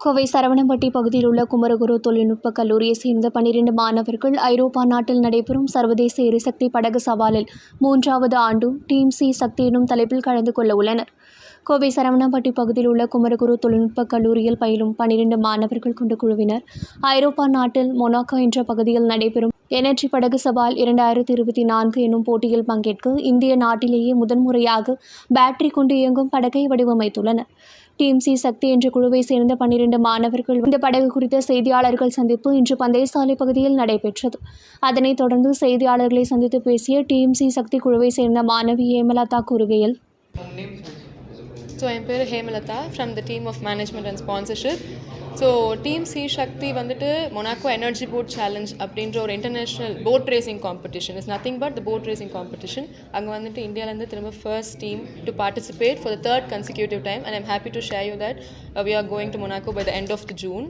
கோவை சரவணம்பட்டி பகுதியில் உள்ள குமரகுரு தொழில்நுட்ப கல்லூரியை சேர்ந்த பனிரெண்டு மாணவர்கள் ஐரோப்பா நாட்டில் நடைபெறும் சர்வதேச எரிசக்தி படகு சவாலில் மூன்றாவது ஆண்டும் டீம் சி சக்தி எனும் தலைப்பில் கலந்து கொள்ள உள்ளனர். கோவை சரவணம்பட்டி பகுதியில் உள்ள குமரகுரு தொழில்நுட்ப கல்லூரியில் பயிலும் பனிரெண்டு மாணவர்கள் கொண்ட குழுவினர் ஐரோப்பா நாட்டில் மொனாக்கோ என்ற பகுதியில் நடைபெறும் எனர்ஜி படகு சவால் இரண்டாயிரத்தி இருபத்தி நான்கு எனும் போட்டியில் பங்கேற்க இந்திய நாட்டிலேயே முதன்முறையாக பேட்டரி கொண்டு இயங்கும் படகை வடிவமைத்துள்ளனர். டீம் சி சக்தி என்ற குழுவை சேர்ந்த பன்னிரண்டு மாணவர்கள் இந்த படகு குறித்த செய்தியாளர்கள் சந்திப்பு இன்று பந்தயசாலை பகுதியில் நடைபெற்றது. அதனைத் தொடர்ந்து செய்தியாளர்களை சந்தித்து பேசிய டீம் சி சக்தி குழுவை சேர்ந்த மாணவி ஹேமலதா கூறுகையில் ஸோ என் பேர் Hemalatha from the team of management and sponsorship so team sea Sakthi வந்துட்டு மொனாக்கோ எனர்ஜி போட் சேலஞ்ச் அப்படின்ற ஒரு international boat racing competition is nothing but the boat racing competition அங்கே வந்துட்டு இந்தியாவிலேருந்து திரும்ப first team to participate for the third consecutive time and I'm happy to share you that we are going to Monaco by the end of the June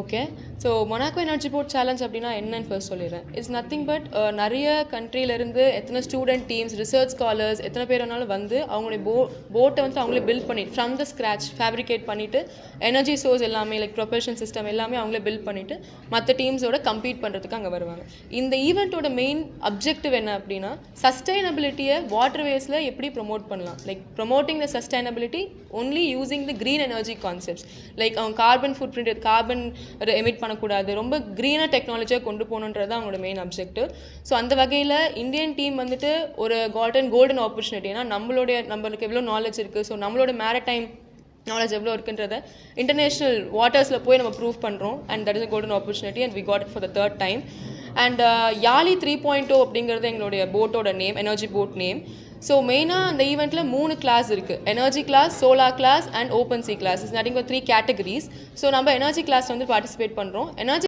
okay so Monaco energy boat challenge அப்படின்னா என்னன்னு first சொல்லிடுறேன். It's nothing but நிறைய கண்ட்ரியிலேருந்து எத்தனை student teams research scholars எத்தனை பேர் வேணாலும் வந்து அவங்களுடைய போ போட்டை வந்து அவங்களே பில்ட் பண்ணிட்டு ஃப்ரம் த ஸ்க்ராச் ஃபேப்ரிகேட் பண்ணிவிட்டு எனர்ஜி சோர்ஸ் எல்லாமே லைக் ப்ரொபல்ஷன் சிஸ்டம் எல்லாமே அவங்களே பில்ட் பண்ணிவிட்டு மற்ற டீம்ஸோட கம்பீட் பண்ணுறதுக்கு அங்கே வருவாங்க. இந்த ஈவெண்ட்டோட மெயின் அப்ஜெக்டிவ் என்ன அப்படின்னா சஸ்டைனபிலிட்டியை வாட்டர் வேஸில் எப்படி ப்ரொமோட் பண்ணலாம்? Like promoting the sustainability only using the green energy concepts like அவங்க carbon footprint carbon emit பண்ணக்கூடாது. ரொம்ப க்ரீனாக டெக்னாலஜியாக கொண்டு போகணுன்றது தான் அவங்களோட மெயின் அப்ஜெக்டிவ் ஸோ அந்த வகையில் இந்தியன் டீம் வந்துட்டு ஒரு கால்டன் கோல்டன் ஆப்பர்ச்சுனிட்டினா நம்மளுடைய நம்மளுக்கு எவ்வளோ நாலேஜ் இருக்குது ஸோ நம்மளோட மேரடைம் நாலேஜ் எவ்வளோ இருக்குன்றத இன்டர்நேஷ்னல் வாட்டர்ஸில் போய் நம்ம ப்ரூவ் பண்ணுறோம் and that is a golden opportunity and we got it for the third time and Yaali three point two அப்படிங்கிறது எங்களுடைய போட்டோட name energy boat name so மெயினாக அந்த ஈவெண்ட்டில் மூணு கிளாஸ் இருக்குது energy class solar class and open sea class is nothing three categories so நம்ம energy class வந்து participate பண்ணுறோம் எனர்ஜி